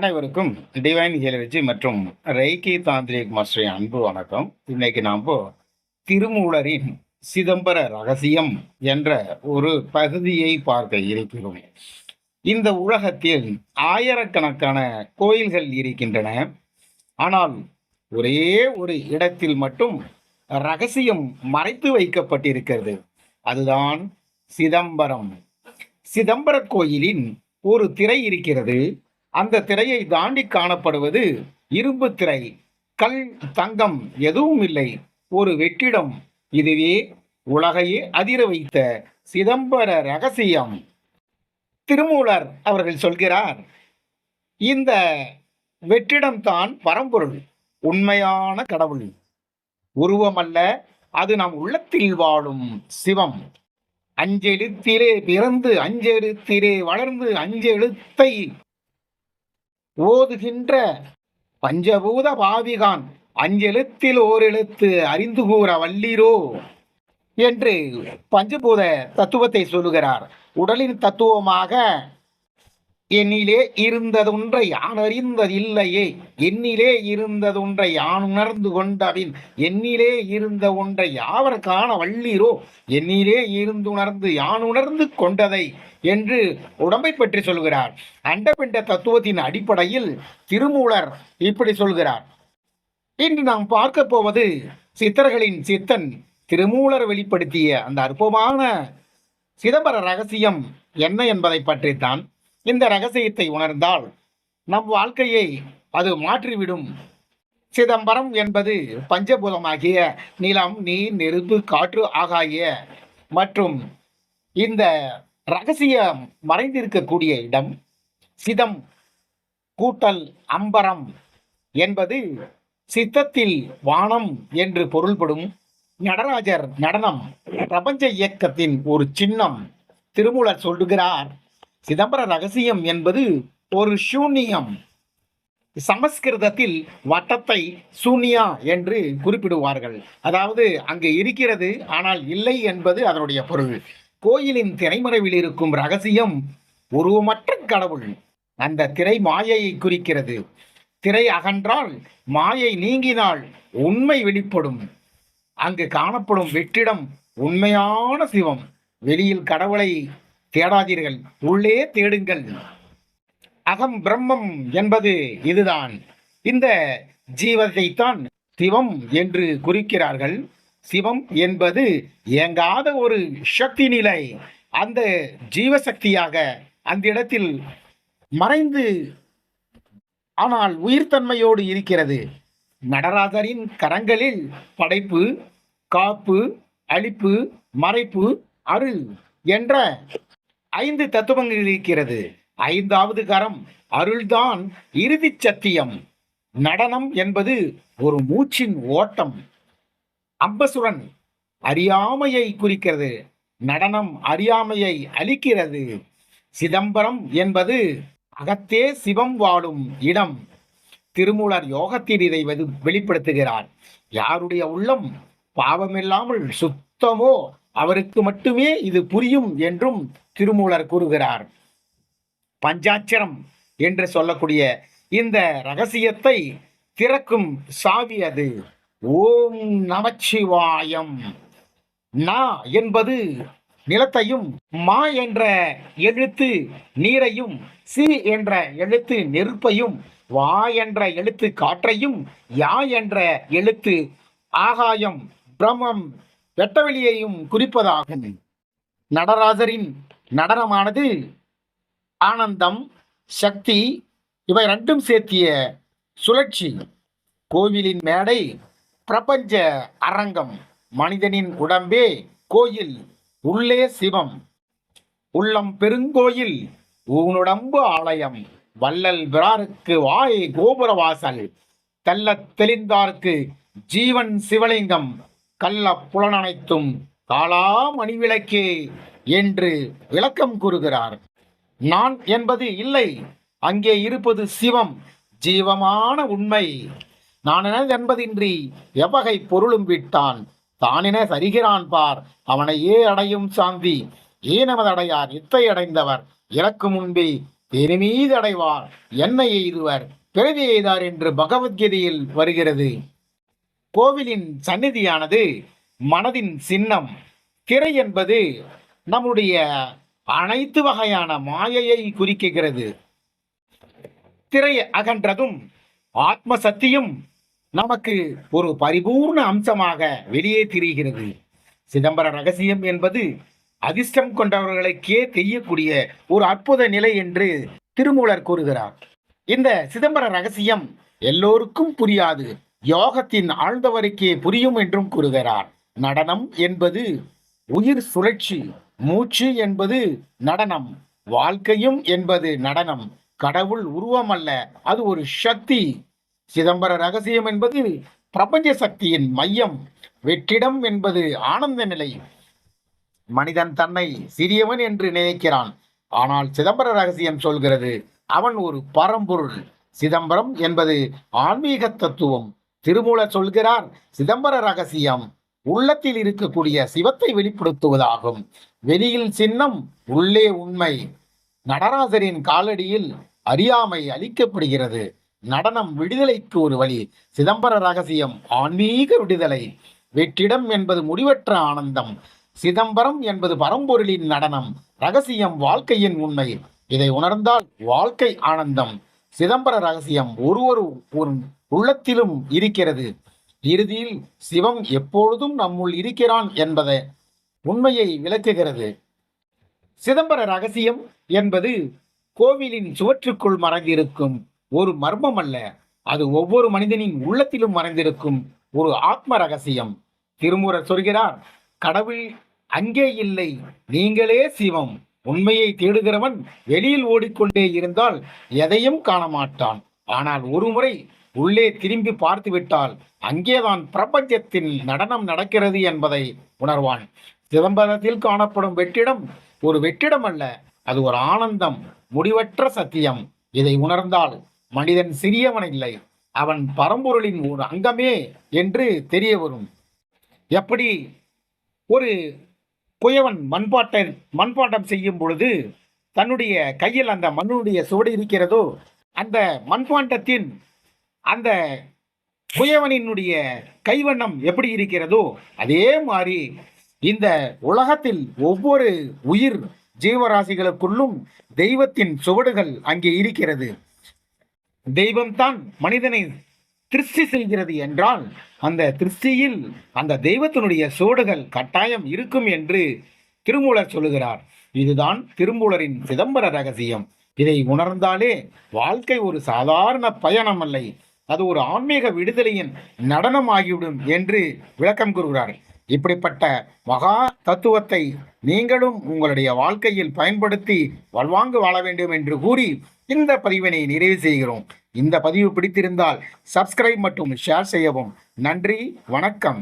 அனைவருக்கும் டிவைன் ஹீலர்ஜி மற்றும் reiki tantric mastery அன்பு வணக்கம். இன்னைக்கு நாம் திருமூலரின் சிதம்பர ரகசியம் என்ற ஒரு பகுதியை பார்க்க இருக்கிறோம். இந்த உலகத்தில் ஆயிரக்கணக்கான கோயில்கள் இருக்கின்றன. ஆனால் ஒரே ஒரு இடத்தில் மட்டும் ரகசியம் மறைத்து வைக்கப்பட்டிருக்கிறது. அதுதான் சிதம்பரம். சிதம்பர கோயிலின் ஒரு திரை இருக்கிறது. அந்த திரையை தாண்டி காணப்படுவது இரும்பு திரை. கல் தங்கம் எதுவும் இல்லை. ஒரு வெற்றிடம். இதுவே உலகையே அதிர வைத்த சிதம்பர ரகசியம். திருமூலர் அவர்கள் சொல்கிறார் இந்த வெற்றிடம்தான் பரம்பொருள் உண்மையான கடவுள். உருவமல்ல அது நம் உள்ளத்தில் வாழும் சிவம். அஞ்செழுத்திலே பிறந்து அஞ்செழுத்திலே வளர்ந்து அஞ்செழுத்தை ஓதுகின்ற பஞ்சபூத பாவிகான் அஞ்செழுத்தில் ஓரெழுத்து அறிந்து கூற வல்லீரோ என்று பஞ்சபூத தத்துவத்தை சொல்லுகிறார். உடலின் தத்துவமாக என்னிலே இருந்ததொன்றை யான் அறிந்ததில்லையே என்னிலே இருந்ததொன்றை யான் உணர்ந்து கொண்டபின் என்னிலே இருந்த ஒன்றை யாவர் காண வள்ளீரோ என்னிலே இருந்துணர்ந்து யான் உணர்ந்து கொண்டதை என்று உடம்பை பற்றி சொல்கிறார். அண்டபிண்ட தத்துவத்தின் அடிப்படையில் திருமூலர் இப்படி சொல்கிறார். இன்று நாம் பார்க்க போவது சித்தர்களின் சித்தன் திருமூலர் வெளிப்படுத்திய அந்த அற்புதமான சிதம்பர ரகசியம் என்ன என்பதை பற்றித்தான். இந்த ரகசியத்தை உணர்ந்தால் நம் வாழ்க்கையை அது மாற்றிவிடும். சிதம்பரம் என்பது பஞ்சபூதமாகிய நிலம் நீர் நெருப்பு காற்று ஆகாய மற்றும் இந்த ரகசியம் மறைந்திருக்கக்கூடிய இடம் சிதம் கூட்டல் அம்பரம் என்பது சித்தத்தில் வானம் என்று பொருள்படும் நடராஜர் நடனம் பிரபஞ்ச இயக்கத்தின் ஒரு சின்னம். திருமூலர் சொல்லுகிறார் சிதம்பர ரகசியம் என்பது ஒரு சூன்யம். சமஸ்கிருதத்தில் வட்டத்தை சூன்யா என்று குறிப்பிடுவார்கள். அதாவது அங்கு இருக்கிறது ஆனால் இல்லை என்பது அதனுடைய பொருள். கோயிலின் திரைமறைவில் இருக்கும் ரகசியம் உருவமற்ற கடவுள். அந்த திரை மாயையை குறிக்கிறது. திரை அகன்றால் மாயை நீங்கினால் உண்மை வெளிப்படும். அங்கு காணப்படும் வெற்றிடம் உண்மையான சிவம். வெளியில் கடவுளை தேடாதீர்கள். உள்ளே தேடுங்கள். அகம் பிரம்மம் என்பது இதுதான். இந்த ஜீவத்தைத்தான் சிவம் என்று குறிக்கிறார்கள். சிவம் என்பது இயங்காத ஒரு சக்தி நிலை. அந்த ஜீவசக்தியாக அந்த இடத்தில் மறைந்து ஆனால் உயிர்த்தன்மையோடு இருக்கிறது. நடராஜரின் கரங்களில் படைப்பு காப்பு அழிப்பு மறைப்பு அருள் என்ற ஐந்து தத்துவங்கள் இருக்கிறது. ஐந்தாவது கரம் அருள்தான் இறுதி சத்தியம். நடனம் என்பது ஒரு மூச்சின் ஓட்டம். அம்பசுரன் அறியாமையை குறிக்கிறது. நடனம் அறியாமையை அளிக்கிறது. சிதம்பரம் என்பது அகத்தே சிவம் வாழும் இடம். திருமூலர் யோகத்தில் இதை வெளிப்படுத்துகிறார். யாருடைய உள்ளம் பாவமில்லாமல் சுத்தமோ அவருக்கு மட்டுமே இது புரியும் என்றும் திருமூலர் கூறுகிறார். பஞ்சாட்சரம் என்று சொல்லக்கூடிய இந்த ரகசியத்தை திறக்கும் சாவி அது. ஓம் நமச்சிவாயம். நா என்பது நிலத்தையும் மா என்ற எழுத்து நீரையும் சி என்ற எழுத்து நெருப்பையும் வா என்ற எழுத்து காற்றையும் யா என்ற எழுத்து ஆகாயம் பிரம்மம் வெட்டவெளியையும் குறிப்பதாகும். நடராஜரின் நடனமானது ஆனந்தம் சக்தி இவை ரெண்டும் சேர்த்திய சுழற்சி. கோவிலின் மேடை பிரபஞ்ச அரங்கம் மனிதனின் உடம்பே கோயில் உள்ளே சிவம். உள்ளம் பெருங்கோயில் ஊனுடம்பு ஆலயம் வள்ளல் விராருக்கு வாய் கோபுர வாசல் தெளிந்தார்க்கு ஜீவன் சிவலிங்கம் கள்ள புலனனைத்தும் காலா மணிவிளக்கே என்று விளக்கம் கூறுகிறார். நான் என்பது இல்லை. அங்கே இருப்பது சிவம் ஜீவமான உண்மை. நானென என்பதின்றி எவ்வகை பொருளும் விட்டான். தானென சரிகிறான் பார் அவனையே அடையும் சாந்தி. ஏனமது இத்தை அடைந்தவர்? இறக்கு முன்பே பெருமீது அடைவார். என்னை எய்துவர் பிறவி எய்தார் என்று பகவத்கீதையில் வருகிறது. கோவிலின் சந்நிதியானது மனதின் சின்னம். திரை என்பது நம்முடைய அனைத்து வகையான மாயையை குறிக்கிறது. திரை அகன்றதும் ஆத்ம சத்தியம் நமக்கு ஒரு பரிபூர்ண அம்சமாக வெளியே தெரிகிறது. சிதம்பர ரகசியம் என்பது அதிர்ஷ்டம் கொண்டவர்களுக்கே தெரியக்கூடிய ஒரு அற்புத நிலை என்று திருமூலர் கூறுகிறார். இந்த சிதம்பர ரகசியம் எல்லோருக்கும் புரியாது. யோகத்தின் ஆழ்ந்தவருக்கே புரியும் என்றும் கூறுகிறார். நடனம் என்பது உயிர் சுழற்சி மூச்சு என்பது நடனம் வாழ்க்கையும் என்பது நடனம். கடவுள் உருவம் அல்ல அது ஒரு சக்தி. சிதம்பர ரகசியம் என்பது பிரபஞ்ச சக்தியின் மையம். வெற்றிடம் என்பது ஆனந்த நிலை. மனிதன் தன்னை சிறியவன் என்று நினைக்கிறான். ஆனால் சிதம்பர ரகசியம் சொல்கிறது அவன் ஒரு பரம்பொருள். சிதம்பரம் என்பது ஆன்மீக தத்துவம். திருமூலர் சொல்கிறார் சிதம்பர ரகசியம். உள்ளத்தில் இருக்கக்கூடிய சிவத்தை வெளிப்படுத்துவதாகும். வெளியில் சின்னம் உள்ளே உண்மை. நடராசரின் காலடியில் அறியாமை அளிக்கப்படுகிறது. நடனம் விடுதலைக்கு ஒரு வழி. சிதம்பர ரகசியம் ஆன்மீக விடுதலை. வெற்றிடம் என்பது முடிவற்ற ஆனந்தம். சிதம்பரம் என்பது பரம்பொருளின் நடனம். ரகசியம் வாழ்க்கையின் உண்மை. இதை உணர்ந்தால் வாழ்க்கை ஆனந்தம். சிதம்பர ரகசியம் ஒருவரும் ஒரு ஒரு உள்ளத்திலும் இருக்கிறது. இறுதியில் சிவம் எப்பொழுதும் நம்முள் இருக்கிறான் என்பதை உண்மையை விளக்குகிறது. சிதம்பர ரகசியம் என்பது கோவிலின் சுவற்றுக்குள் மறைந்திருக்கும் ஒரு மர்மம் அல்ல அது ஒவ்வொரு மனிதனின் உள்ளத்திலும் மறைந்திருக்கும் ஒரு ஆத்ம ரகசியம். திருமுறர் சொல்கிறார் கடவுள் அங்கே இல்லை நீங்களே சிவம். உண்மையை தேடுகிறவன் வெளியில் ஓடிக்கொண்டே இருந்தால் எதையும் காண மாட்டான் ஆனால் ஒருமுறை உள்ளே திரும்பி பார்த்துவிட்டால் அங்கேதான் பிரபஞ்சத்தில் நடனம் நடக்கிறது என்பதை உணர்வான் சிதம்பரத்தில் காணப்படும் வெற்றிடம் ஒரு வெற்றிடம் அல்ல அது ஒரு ஆனந்தம் முடிவற்ற சத்தியம். இதை உணர்ந்தால் மனிதன் சிறியவன் இல்லை அவன் பரம்பொருளின் ஒரு அங்கமே என்று தெரிய வரும். எப்படி? ஒரு குயவன் மண்பாட்டை மண்பாட்டம் செய்யும் பொழுது தன்னுடைய கையில் அந்த மண்ணுடைய சுவடு இருக்கிறதோ அந்த மண்பாண்டத்தின் அந்த குயவனினுடைய கைவண்ணம் எப்படி இருக்கிறதோ அதே மாதிரி இந்த உலகத்தில் ஒவ்வொரு உயிர் ஜீவராசிகளுக்குள்ளும் தெய்வத்தின் சுவடுகள் அங்கே இருக்கிறது. தெய்வம்தான் மனிதனை திருஷ்டி செய்கிறது என்றால் அந்த திருஷ்டியில் அந்த தெய்வத்தினுடைய சுவடுகள் கட்டாயம் இருக்கும் என்று திருமூலர் சொல்லுகிறார். இதுதான் திருமூலரின் சிதம்பர ரகசியம். இதை உணர்ந்தாலே வாழ்க்கை ஒரு சாதாரண பயணம் அல்ல அது ஒரு ஆன்மீக விடுதலையின் நடனமாகிவிடும் என்று விளக்கம் கூறுகிறார் இப்படிப்பட்ட மகா தத்துவத்தை நீங்களும் உங்களுடைய வாழ்க்கையில் பயன்படுத்தி வல்வாங்கு வாழ வேண்டும் என்று கூறி இந்த பதிவினை நிறைவு செய்கிறோம். இந்த பதிவு பிடித்திருந்தால் சப்ஸ்கிரைப் மற்றும் ஷேர் செய்யவும். நன்றி வணக்கம்.